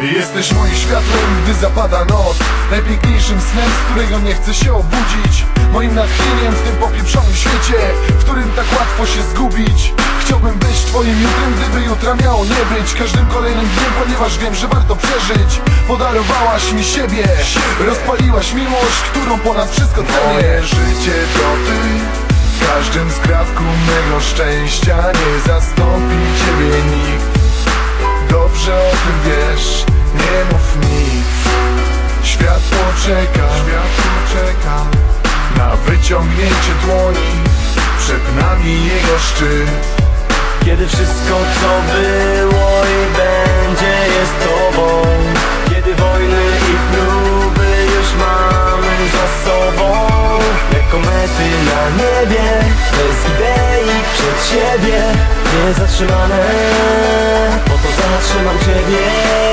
Jesteś moim światłem, gdy zapada noc Najpiękniejszym snem, z którego nie chcę się obudzić. Moim natchnieniem w tym popieprzonym świecie W którym tak łatwo się zgubić. Chciałbym być twoim jutrem, gdyby jutra miało nie być. Każdym kolejnym dniem, ponieważ wiem, że warto przeżyć. Podarowałaś mi siebie Rozpaliłaś miłość, którą ponad wszystko cenię. Moje życie to ty. W każdym skrawku mego szczęścia Nie zastąpi ciebie nikt Poczeka, świat poczeka Na wyciągnięcie dłoni Przed nami jego szczyt. Kiedy wszystko co było i będzie jest tobą. Kiedy wojny i próby już mamy za sobą. Jak komety na niebie Bez idei przed siebie Niezatrzymane Po to zatrzymam ciebie